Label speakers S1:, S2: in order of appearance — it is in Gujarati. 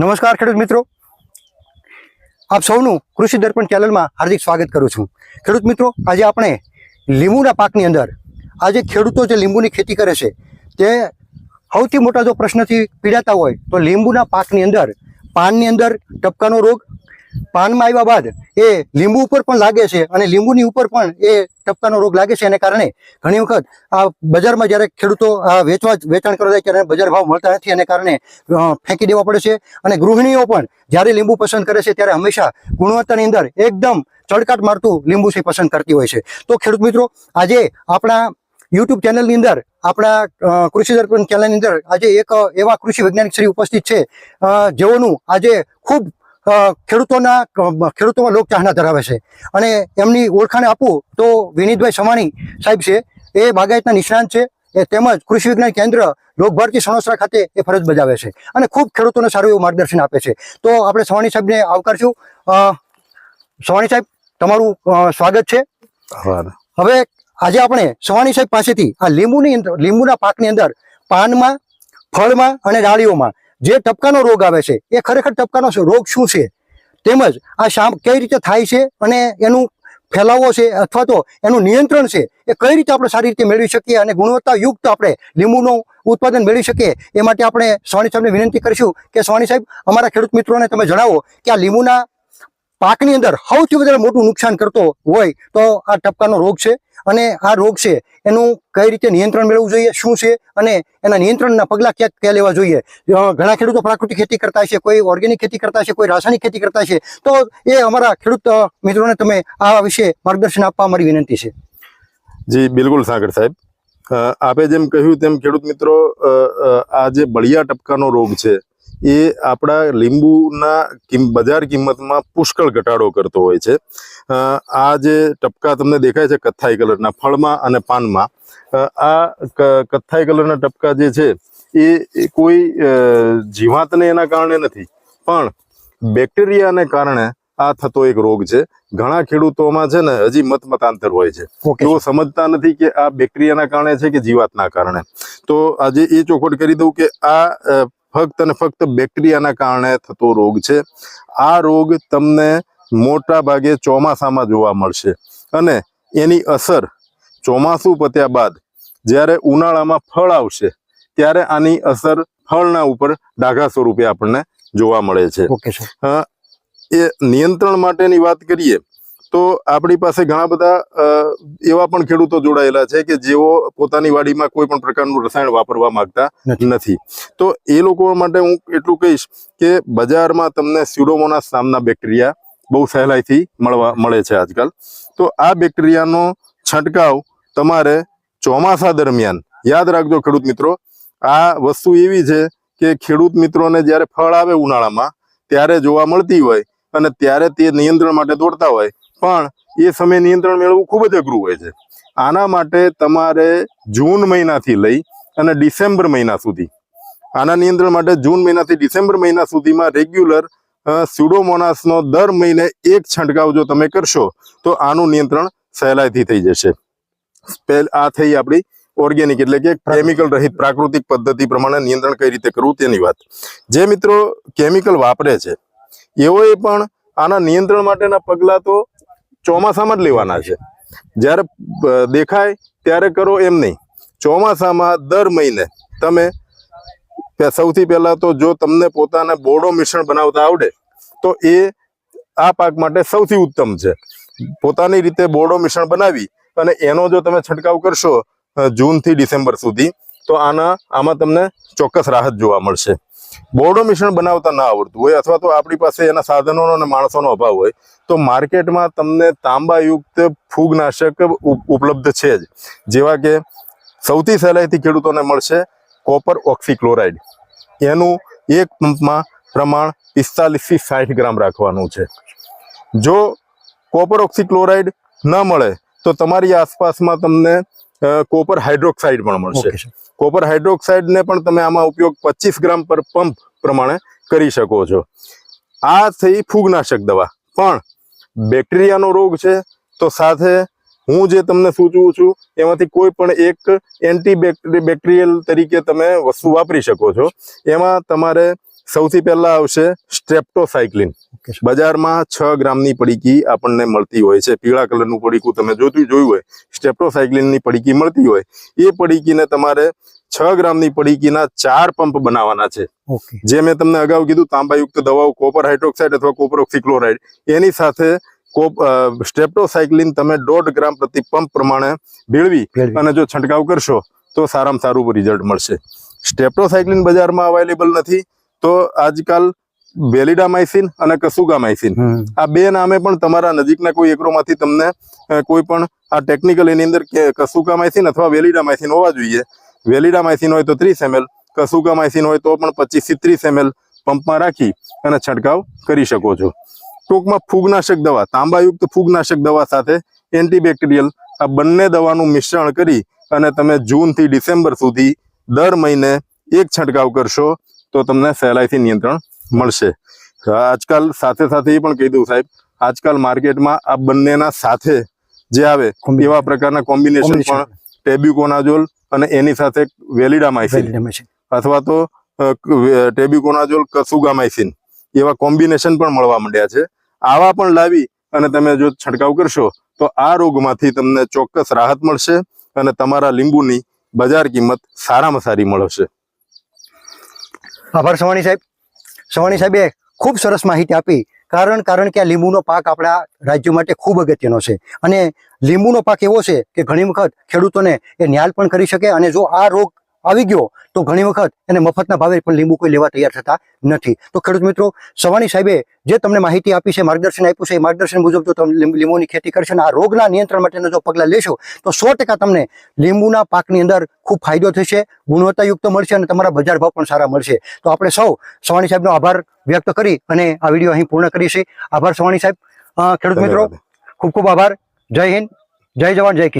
S1: નમસ્કાર ખેડૂત મિત્રો. આપ સૌનું કૃષિ દર્પણ ચેનલમાં હાર્દિક સ્વાગત કરું છું. ખેડૂત મિત્રો, આજે આપણે લીંબુના પાકની અંદર, આજે ખેડૂતો જે લીંબુની ખેતી કરે છે, તે સૌથી મોટા જો પ્રશ્નથી પીડાતા હોય, તો લીંબુના પાકની અંદર, પાનની અંદર ટપકાનો રોગ પાનમાં આવ્યા બાદ એ લીંબુ ઉપર પણ લાગે છે અને લીંબુની ઉપર પણ એ ટપકાનો રોગ લાગે છે. એને કારણે ઘણી વખત આ બજારમાં જ્યારે ખેડૂતો વેચવા વેચાણ કરવા જાય ત્યારે બજાર ભાવ મળતા નથી. એને કારણે ફેંકી દેવા પડે છે અને ગૃહિણીઓ પણ જ્યારે લીંબુ પસંદ કરે છે ત્યારે હંમેશા ગુણવત્તાની અંદર એકદમ ચડકાટ મારતું લીંબુ છે પસંદ કરતી હોય છે. તો ખેડૂત મિત્રો, આજે આપણા યુટ્યુબ ચેનલની અંદર, આપણા કૃષિ દર્પણ ચેનલની અંદર આજે એક એવા કૃષિ વૈજ્ઞાનિક શ્રી ઉપસ્થિત છે. જેઓનું આજે ખૂબ ખેડૂતોના ખેડૂતોમાં લોક ચાહના ધરાવે છે. અને એમની ઓળખાણ આપું તો વિનીતભાઈ સવાણી સાહેબ છે. એ બાગાયતના નિષ્ણાંત છે. એ તેમજ કૃષિ વિજ્ઞાન કેન્દ્ર લોકભારતી સણોસરા ખાતે એ ફરજ બજાવે છે. અને ખૂબ ખેડૂતોને સારું એવું માર્ગદર્શન આપે છે. તો આપણે સવાણી સાહેબને આવકારશું. સવાણી સાહેબ તમારું સ્વાગત છે. હવે આજે આપણે સવાણી સાહેબ પાસેથી આ લીંબુની અંદર- લીંબુના પાકની અંદર પાનમાં ફળમાં અને ડાળીઓમાં જે ટપકાનો રોગ આવે છે, એ ખરેખર ટપકાનો રોગ શું છે? તેમજ આ શા કઈ રીતે થાય છે અને એનું ફેલાવો છે અથવા તો એનું નિયંત્રણ છે, એ કઈ રીતે આપણે સારી રીતે મેળવી શકીએ અને ગુણવત્તાયુક્ત આપણે લીંબુનું ઉત્પાદન મેળવી શકીએ, એ માટે આપણે સ્વાણી સાહેબને વિનંતી કરીશું કે સ્વાણી સાહેબ, અમારા ખેડૂત મિત્રોને તમે જણાવો કે આ લીંબુના પાકની અંદર સૌથી વધારે મોટું નુકસાન કરતો હોય તો આ ટપકાનો રોગ છે? અને આ રોગ છે, એનું કઈ રીતે નિયંત્રણ મેળવવું જોઈએ, શું છે, અને એના નિયંત્રણના પગલાં ક્યાં ક્યાં લેવા જોઈએ? ઘણા ખેડૂતો પ્રાકૃતિક ખેતી કરતા છે કોઈ ઓર્ગેનિક ખેતી કરતા છે કોઈ રાસાયણિક ખેતી કરતા છે તો એ અમારા ખેડૂત મિત્રોને તમે આ વિશે માર્ગદર્શન આપવા મારી વિનંતી છે.
S2: જી, બિલકુલ સાગર સાહેબ. આપે જેમ કહ્યું તેમ ખેડૂત મિત્રો આ જે બળિયા ટપકાનો રોગ છે એ આપણા લીંબુના બજાર કિંમતમાં પુષ્કળ ઘટાડો કરતો હોય છે. આ જે ટપકા તમને દેખાય છે કથ્થાઈ કલરના ફળમાં અને પાનમાં આ કથ્થાઈ કલરના ટપકા જે છે એ કોઈ જીવાતને એના કારણે નથી પણ બેક્ટેરિયાને કારણે આ થતો એક રોગ છે. ઘણા ખેડૂતોમાં છે ને હજી મત મતાંતર હોય છે.
S1: એવો
S2: તેઓ સમજતા નથી કે આ બેક્ટેરિયાના કારણે છે કે જીવાતના કારણે. તો આજે એ ચોખવટ કરી દઉં કે આ ફક્ત અને ફક્ત બેક્ટેરિયાના કારણે થતો રોગ છે. આ રોગ તમને મોટા ભાગે ચોમાસામાં જોવા મળશે. અને એની અસર ચોમાસું પત્યા બાદ જ્યારે ઉનાળામાં ફળ આવશે ત્યારે આની અસર ફળના ઉપર ડાઘા સ્વરૂપે આપણને જોવા મળે છે. એ નિયંત્રણ માટેની વાત કરીએ તો આપણી પાસે ઘણા બધા એવા પણ ખેડૂતો જોડાયેલા છે કે જેઓ પોતાની વાડીમાં કોઈ પણ પ્રકારનું રસાયણ વાપરવા માંગતા
S1: નથી.
S2: નથી તો એ લોકો માટે હું એટલું કહીશ કે બજારમાં તમને સ્યુડોમોનાસ નામના બેક્ટેરિયા બહુ સહેલાઈથી મળવા મળે છે આજકાલ તો આ બેક્ટેરિયાનો છંટકાવ તમારે ચોમાસા દરમિયાન યાદ રાખજો ખેડૂત મિત્રો આ વસ્તુ એવી છે કે ખેડૂત મિત્રોને જ્યારે ફળ આવે ઉનાળામાં ત્યારે જોવા મળતી હોય અને ત્યારે તે નિયંત્રણ માટે દોડતા હોય પણ એ સમયે નિયંત્રણ મેળવવું ખૂબ જ અઘરું હોય છે. આના માટે તમારે જૂન મહિનાથી લઈ અને ડિસેમ્બર મહિના સુધી, આના નિયંત્રણ માટે જૂન મહિનાથી ડિસેમ્બર મહિના સુધીમાં રેગ્યુલર સ્યુડોમોનાસનો દર મહિને એક છંટકાવ જો તમે કરશો, તો આનું નિયંત્રણ સહેલાઈથી થઈ જશે. આ થઈ આપણી ઓર્ગેનિક એટલે કે કેમિકલ રહિત પ્રાકૃતિક પદ્ધતિ પ્રમાણે નિયંત્રણ કઈ રીતે કરવું તેની વાત. જે મિત્રો કેમિકલ વાપરે છે, એઓએ પણ આના નિયંત્રણ માટેના પગલાં તો ચોમાસામાં જ લેવાના છે. જ્યારે દેખાય ત્યારે કરો એમ નહીં. ચોમાસામાં દર મહિને તમે સૌથી પહેલાં તો જો તમને પોતાને બોડો મિશ્રણ બનાવતા આવડે, તો એ આ પાક માટે સૌથી ઉત્તમ છે. પોતાની રીતે બોડો મિશ્રણ બનાવી અને એનો જો તમે છંટકાવ કરશો જૂનથી ડિસેમ્બર સુધી, તો આના, આમાં તમને ચોક્કસ રાહત જોવા મળશે. બોર્ડો મિશ્રણ બનાવતા ના આવડતું હોય અથવા તો આપણી પાસે એના સાધનોનો અને માણસોનો અભાવ હોય, તો માર્કેટમાં તમને તાંબાયુક્ત ફૂગનાશક ઉપ- ઉપલબ્ધ છે જ. જેવા કે સૌથી સહેલાઈથી ખેડૂતોને મળશે કોપર ઓક્સિક્લોરાઇડ. એનું એક પંપમાં પ્રમાણ પિસ્તાલીસથી સાઠ ગ્રામ રાખવાનું છે. જો કોપર ઓક્સિક્લોરાઇડ ન મળે, તો તમારી આસપાસમાં તમને કોપર હાઇડ્રોક્સાઇડ પણ મળશે. કોપર હાઇડ્રોક્સાઇડને પણ તમે આમાં ઉપયોગ પચીસ ગ્રામ પર પંપ પ્રમાણે કરી શકો છો. આ થઈ ફૂગનાશક દવા. પણ બેક્ટેરિયાનો રોગ છે તો સાથે હું જે તમને સૂચવું છું એમાંથી કોઈ પણ એક એન્ટી બેક્ટેરિયલ તરીકે તમે વસ્તુ વાપરી શકો છો. એમાં તમારે સૌથી પહેલા આવશે સ્ટ્રેપ્ટોસાયક્લિન. બજારમાં છ ગ્રામની પડીકી આપણને મળતી હોય છે. પીળા કલરનું પડીકું તમે જોતું જોયું હોય સ્ટેપ્ટોસાયક્લિનની પડીકી મળતી હોય એ પડીકીને તમારે છ ગ્રામની પડીકીના ચાર પંપ બનાવવાના છે. જે મેં તમને અગાઉ કીધું તાંબાયુક્ત દવાઓ કોપર હાઇડ્રોક્સાઇડ અથવા કોપર ઓક્સિક્લોરાઇડ એની સાથે કોપ સ્ટેપ્ટોસાયક્લિન તમે દોઢ ગ્રામ પ્રતિ પંપ પ્રમાણે ભેળવી
S1: ભેળવી.
S2: અને જો છંટકાવ કરશો તો સારામાં સારું રિઝલ્ટ મળશે. સ્ટેપ્ટોસાયક્લિન બજારમાં અવેલેબલ નથી. તો આજકાલ વેલિડામાઇસિન અને કસુગામાઇસિન. આ બે નામે પણ તમારા નજીકના કોઈ એકરોમાંથી તમને કોઈ પણ આ ટેકનિકલ એની અંદર કસુકામાઇસિન અથવા વેલિડામાઇસિન હોવા જોઈએ. વેલિડામાઇસિન હોય તો ત્રીસ એમએલ કસુકામાઇસિન હોય તો પણ પચીસથી ત્રીસ એમએલ પંપમાં રાખી અને છંટકાવ કરી શકો છો. ટૂંકમાં ફૂગનાશક દવા તાંબાયુક્ત ફૂગનાશક દવા સાથે એન્ટીબેક્ટેરિયલ આ બંને દવાનું મિશ્રણ કરી અને તમે જૂનથી ડિસેમ્બર સુધી દર મહિને એક છંટકાવ કરશો તો તમને સહેલાઈથી નિયંત્રણ મળશે. આજકાલ સાથે સાથે એ પણ કહી દઉં સાહેબ આજકાલ માર્કેટમાં આ બંનેના સાથે જે આવે એવા પ્રકારના કોમ્બિનેશન પણ ટેબ્યુકોનાઝોલ અને એની સાથે વેલિડામાઇસિન. અથવા તો ટેબ્યુકોનાઝોલ કસુગામાઇસિન એવા કોમ્બિનેશન પણ મળવા માંડ્યા છે. આવા પણ લાવી અને તમે જો છંટકાવ કરશો તો આ રોગમાંથી તમને ચોક્કસ રાહત મળશે અને તમારા લીંબુની બજાર કિંમત સારામાં સારી મળશે.
S1: આભાર સવાણી સાહેબ. સવાણી સાહેબે ખૂબ સરસ માહિતી આપી. કારણ કારણ કે આ લીંબુનો પાક આપણા રાજ્ય માટે ખૂબ અગત્યનો છે. અને લીંબુનો પાક એવો છે કે ઘણી વખત ખેડૂતોને એ ન્યાલ પણ કરી શકે અને જો આ રોગ આવી ગયો તો ઘણી વખત એને મફતના ભાવે પણ લીંબુ કોઈ લેવા તૈયાર થતા નથી. તો ખેડૂત મિત્રો સવાણી સાહેબે જે તમને માહિતી આપી છે માર્ગદર્શન આપ્યું છે એ માર્ગદર્શન મુજબ જો તમે લીંબ- લીંબુની ખેતી કરશો અને આ રોગના નિયંત્રણ માટેના જો પગલાં લેશો તો સો ટકા તમને લીંબુના પાકની અંદર ખૂબ ફાયદો થશે ગુણવત્તાયુક્ત મળશે અને તમારા બજાર ભાવ પણ સારા મળશે. તો આપણે સૌ સવાણી સાહેબનો આભાર વ્યક્ત કરી અને આ વીડિયો અહીં પૂર્ણ કરીશું આભાર સવાણી સાહેબ. ખેડૂત મિત્રો ખૂબ ખૂબ આભાર. જય હિન્દ. જય જવાન જય કિસાન.